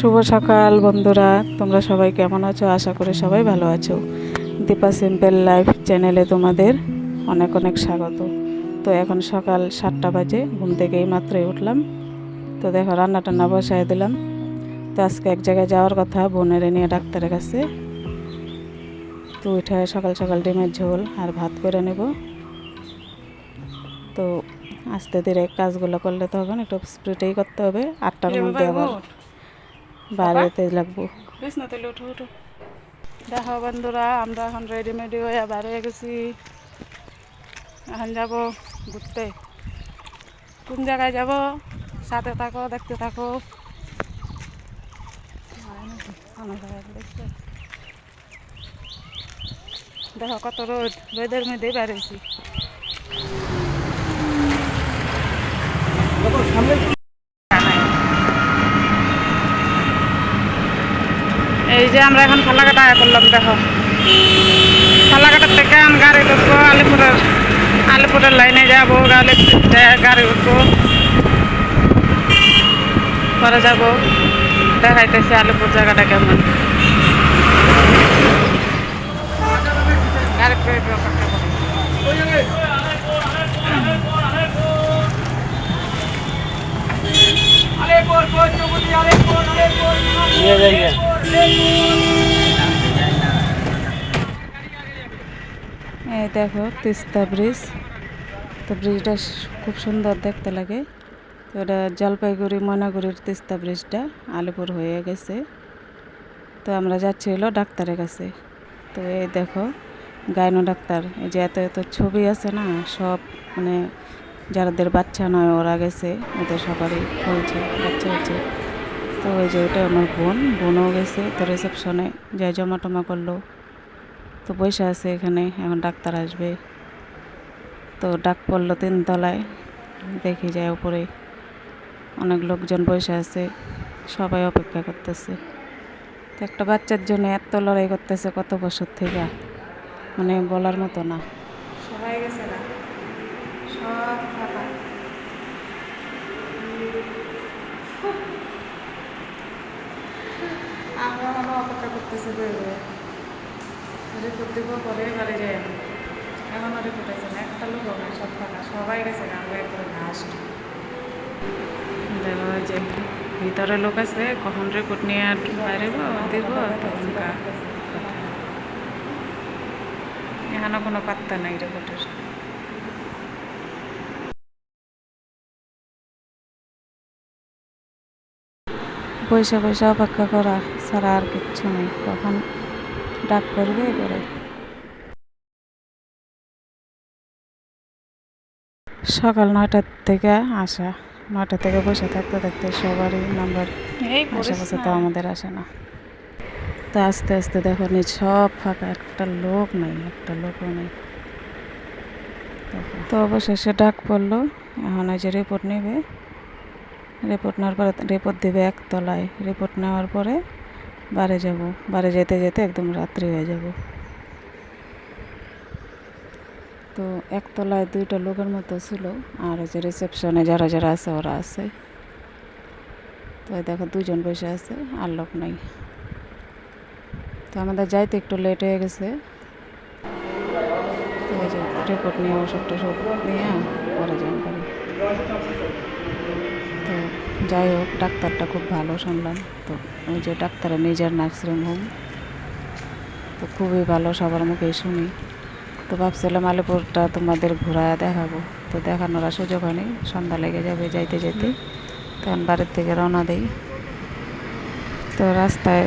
শুভ সকাল বন্ধুরা। তোমরা সবাই কেমন আছো? আশা করে সবাই ভালো আছো। দীপা সিম্পল লাইফ চ্যানেলে তোমাদের অনেক অনেক স্বাগত। তো এখন সকাল সাতটা বাজে ঘুম থেকে এই মাত্রই উঠলাম। তো দেখো রান্না টান্না বসায় দিলাম। তো আজকে এক জায়গায় যাওয়ার কথা বোনের নিয়ে ডাক্তারের কাছে। তো উঠে সকাল সকাল ডিমের ঝোল আর ভাত করে নেব। তো আস্তে ধীরে কাজগুলো করলে তো হবে না একটু স্প্রিটেই করতে হবে। আটটার মধ্যে আবার বাইরেতে লাগবো। বেশ না তাহলে উঠো উঠো। দেখো বন্ধুরা আমরা এখন রেডিমেডি হয়ে বাইরে গেছি। এখন যাব ঘুরতে। কোন জায়গায় যাব? সাথে থাকো দেখতে থাকো। দেখো কত রোদ রোদের মধ্যেই বেড়েছি যে আমরা এখন ফালাকাটা আয়া করলাম, দেখো। ফালাকাটার থেকে আমি গাড়ি উঠবো আলিপুরের আলিপুরের লাইনে যাব, গাড়ি গাড়ি উঠবো। পরে যাব। দেখাইতেছে আলিপুর জায়গাটা কেমন। অপেক্ষা করি। এই দেখো, তিস্তা ব্রিজ। তো ব্রিজটা খুব সুন্দর দেখতে লাগে। তো এটা জলপাইগুড়ি, ময়নাগুড়ির তিস্তা ব্রিজটা আলিপুর হয়ে গেছে। তো আমরা যাচ্ছি হলো ডাক্তারের কাছে। তো এই দেখো, গাইনো ডাক্তার। এই যে এত এত ছবি আছে না, সব মানে যাদের বাচ্চা নয়, ওরা গেছে। ওদের সবারই হয়েছে, বাচ্চা হয়েছে। তো ওই যে ওটা আমার বোন। বোনও গেছে তো রিসেপশনে যাই জমা টমা করল। তো বসে আছে এখানে। এখন ডাক্তার আসবে। তো ডাক পড়ল তিনতলায়। দেখি যায় উপরে। অনেক লোকজন বসে আছে। সবাই অপেক্ষা করতেছে। তো একটা বাচ্চার জন্য এত লড়াই করতেছে কত বছর থেকে? মানে বলার মতো না। সবাই গেছে না। সব ফাঁকা আমরা মনে করতেছি বয়ে বয়ে দিব পরে বাড়ি আমি এখনও রিপোর্ট আছে না একটা লোক না সব ফাঁকা সবাই গেছে না, আমরা একবারে লাস্ট দেখো যে ভিতরে লোক আছে, কখন রিপোর্ট নিয়ে আর কি বাইরে দিব তখন কা- এখানে কোনো পাত্তা নাই রিপোর্টের পয়সা পয়সা অপেক্ষা করা। ছাড়া আর কিচ্ছু নেই। কখন ডাক পড়বে এবারে? সকাল নয়টার থেকে আসা। নয়টা থেকে বসে থাকতে থাকতে সবারই নাম্বার আশেপাশে তো আমাদের আসে না। তো আস্তে আস্তে দেখো নি সব ফাঁকা একটা লোক নাই একটা লোকও নেই। তো অবশেষে ডাক পড়ল এখন ওই যে রিপোর্ট নেবে। রিপোর্ট নেওয়ার পরে রিপোর্ট দেবে একতলায়। রিপোর্ট নেওয়ার পরে বাড়ি যাব, বারে যেতে যেতে একদম রাত্রি হয়ে যাব। তো একতলায় দুইটা লোকের মতো ছিল, আর যে রিসেপশনে যারা যারা আছে ওরা আছে। তো দেখো দুজন বসে আছে, আর লোক নাই। তো আমাদের যাইতে একটু লেট হয়ে গেছে। রিপোর্ট নিয়ে ওষুধ টষুধ নিয়ে পরে যাই যাই হোক ডাক্তারটা খুব ভালো শুনলাম তো ওই যে ডাক্তারের নিজের নার্সিং হোম তো খুবই ভালো সবার মুখেই শুনি। তো ভাবছিলাম আলিপুরটা তোমাদের ঘোরায় দেখাবো। তো দেখানোর আর সুযোগ হয়নি সন্ধ্যা লেগে যাবে যাইতে যেতে তখন বাড়ির থেকে রওনা দিই। তো রাস্তায়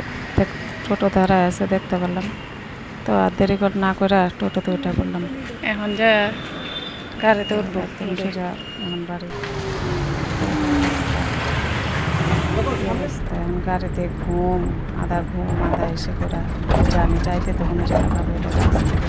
টোটো দাঁড়ায় আছে দেখতে পেলাম। তো আর দেরি করে না করে আর টোটোতে উঠে পড়লাম। এখন যা গাড়িতে উঠবো। সোজা এখন বাড়ি। গাড়িতে ঘুম আধা ঘুম আধা এসে করা জানি চাইতে তখন রাস্তা